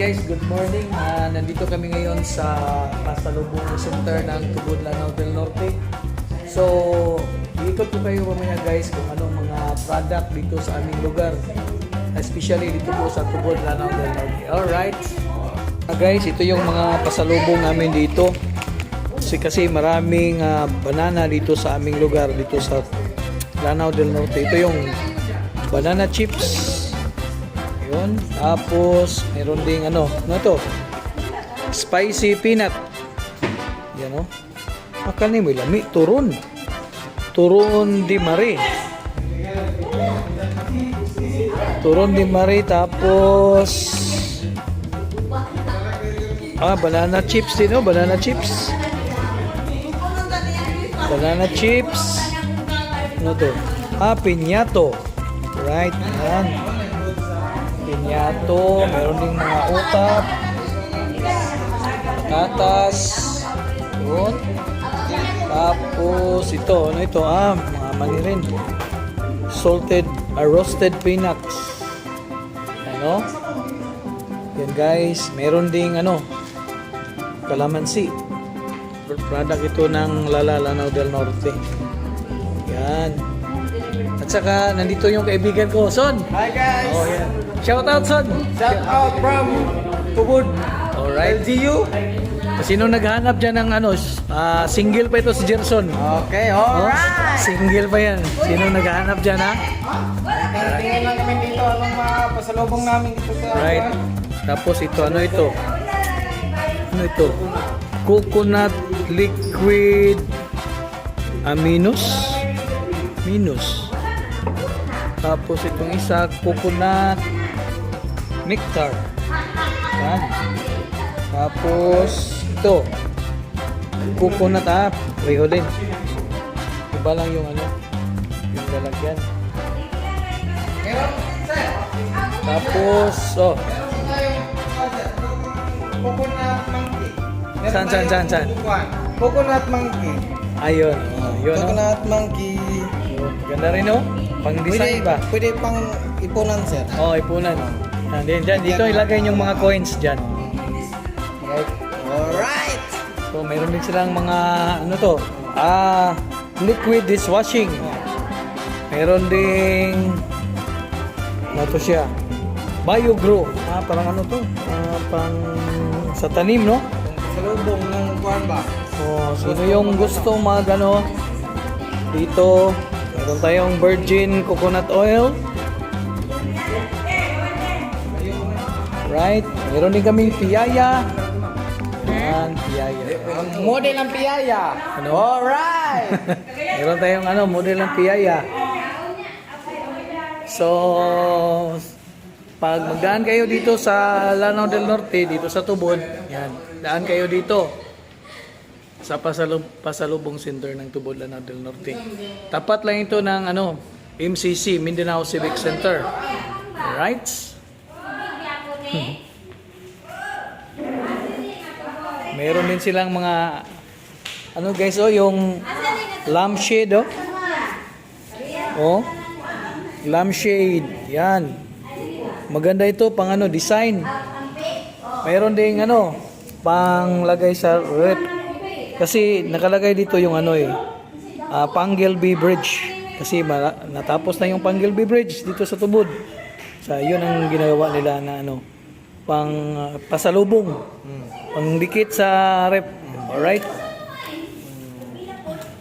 guys, good morning. Ah, nandito kami ngayon sa Pasalubong Center ng Tubod Lanao del Norte. So, iikot ko kayo mamaya guys kung anong mga product dito sa aming lugar. Especially dito po sa Tubod Lanao del Norte. Alright. Ah, guys, ito yung mga pasalubong namin dito. Kasi, kasi maraming ah, banana dito sa aming lugar, dito sa Lanao del Norte. Ito yung banana chips. Yun. Tapos, meron ding ano, ano to? Spicy peanut. Yan o. Akal ni mo lami. Turon. Turon di mari. Turon di mari. Tapos, ah, banana chips din o. Banana chips. Banana chips. Ano to? Ah, pinyato. Right. Yan. Pinyato. Meron ding mga utap. Katas. Yun. Tapos ito. Ano ito? Ah, mga mani rin. Salted, uh, roasted peanuts. Ano? Yan guys. Meron ding ano. Kalamansi. Product ito ng Lala Lanao del Norte. Yan. At saka, nandito yung kaibigan ko, Son. Hi guys! Oh, yan. Shout out, Son. Shout out from Tubod Alright. LGU. Sino naghanap dyan ng ano, ah, single pa ito si Gerson. Okay, Oh, alright! single pa yan. Sino naghahanap dyan ha? Tingnan lang kami dito anong mga pasalubong namin dito sa... Right. Tapos ito, ano ito? Ano ito? Coconut liquid aminos. Minus. Tapos itong isa, coconut nectar. Yan. Tapos ito. Coconut ah, din. Iba lang yung ano, yung lalagyan. Tapos, oh, Coconut monkey. Saan, saan, saan, saan? Coconut monkey. ayun. Oh, yun, oh. Coconut monkey. Ganda rin, oh. Pang design ba? Pwede pang ipunan, sir. Oh, ipunan. Yan, din, dyan. Dito ilagay yung mga coins dyan. Right. Alright! So, mayroon din silang mga, ano to? Ah, liquid dishwashing. Mayroon ding, ano to siya? Biogrow. Ah, parang ano to? Ah, pang sa tanim, no? Pasalubong ng kuwan ba? Oh, sino yung gusto mag ano dito? Meron tayong virgin coconut oil. Right? Meron din kaming piyaya. Yan, piyaya. Ang model ng piyaya. Ano? Alright! Meron tayong ano, model ng piyaya. So, pag magdaan kayo dito sa Lanao del Norte, dito sa Tubod, yan, daan kayo dito sa pasalub pasalubong center ng Tubod Lanao del Norte. Tapat lang ito ng ano, MCC, Mindanao Civic Center. Right? Meron din silang mga ano guys, oh, yung lampshade, oh. Oh. Lampshade. Yan. Maganda ito pang ano, design. Mayroon ding ano, pang lagay sa rep. Kasi nakalagay dito yung ano eh, ah, Panggilby Bridge. Kasi natapos na yung Panggilby Bridge dito sa Tubod. Sa yun ang ginagawa nila na ano, pang ah, pasalubong. Pang dikit sa rep. Alright?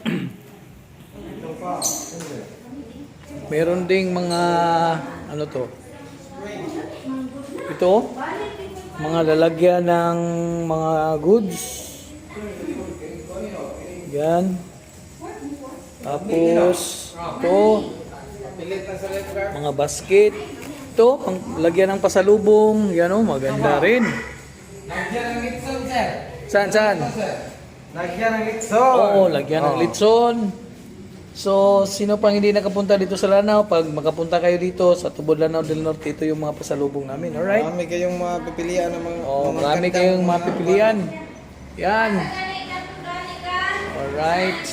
Meron ding mga ano to? Ito mga lalagyan ng mga goods. Yan. Tapos ito mga basket. Ito, pang lagyan ng pasalubong. Yan oh, maganda rin. Lagyan ng litson, sir. Saan, saan? Lagyan ng litson. Oo, lagyan ng litson. So, sino pang hindi nakapunta dito sa Lanao, pag makapunta kayo dito sa Tubod Lanao del Norte, ito yung mga pasalubong namin. Alright? Marami kayong mapipilian ng mga Oh, mga marami kayong mga- mapipilian. Yan. Alright.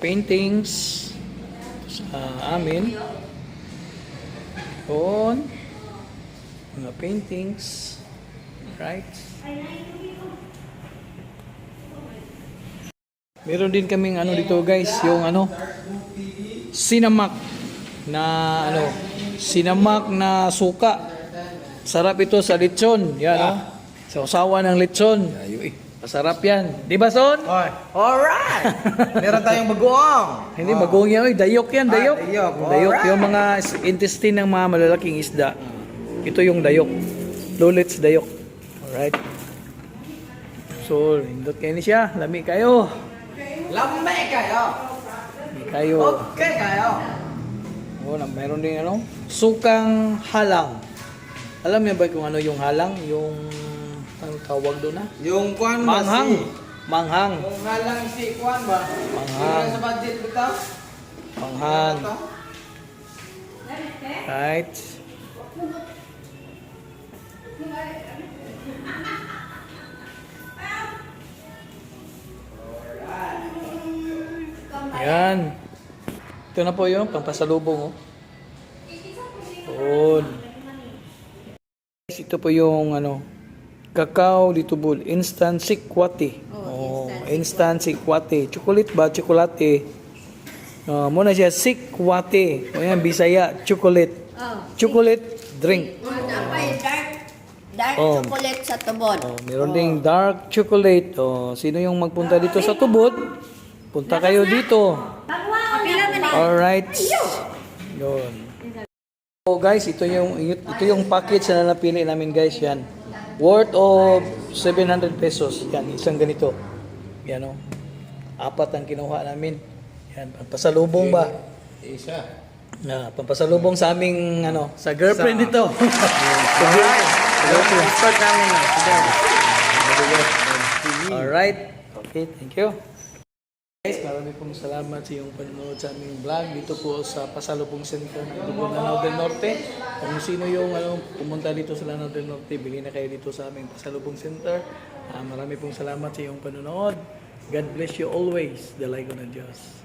paintings sa amin. Yun. Mga paintings. Right. Meron din kaming ano dito guys, yung ano, sinamak na ano, sinamak na suka. Sarap ito sa lechon. Yan, oh. Sa usawa ng lechon. Masarap yan. Di ba, Son? Oy. Alright! Meron tayong bagoong. Hindi, bagong yan. Oy, dayok yan, Ah, dayok. dayok. Dayok, Alright. yung mga intestine ng mga malalaking isda. Ito yung dayok. Lulits dayok. Alright. So, hindot kayo ni siya. Lami kayo. Lambe kayo. Lami kayo. Okay kayo. Oh, na mayroon din ano, sukang halang. Alam niyo ba kung ano yung halang? Yung anong tawag doon na? Yung kuan ba Manghang. si... Manghang. Kung halang si kuan ba? Manghang. Sa budget bitaw. Manghang. Right. Yan. Ito na po yung pampasalubong. Oh. Yun. Ito po yung ano, Kakao Litubol, Instant Sikwati. Oh, instant Sikwati. Chocolate ba? Chocolate. Uh, muna siya Sikwati. O yan, Bisaya, chocolate. Oh. Chocolate drink. Oh, dark dark Oh. chocolate sa tubod. Oh, meron ding dark chocolate. Oh, sino yung magpunta dito sa Tubod? Punta kayo dito. Alright. Yun. So guys, ito yung ito yung package na napili namin guys yan. Worth of 700 pesos. Yan, isang ganito. Yan oh. Apat ang kinuha namin. Yan, pampasalubong ba? Isa. Na, pampasalubong sa aming ano, sa girlfriend nito. Start namin na. Sige. Alright. Okay, thank you. Guys, marami pong salamat sa iyong panonood sa aming vlog dito po sa Pasalubong Center ng Lanao del Norte. Kung sino yung ano, pumunta dito sa Lanao del Norte, bili na kayo dito sa aming Pasalubong Center. Ah, marami pong salamat sa iyong panonood. God bless you always. Dalay ko ng Diyos.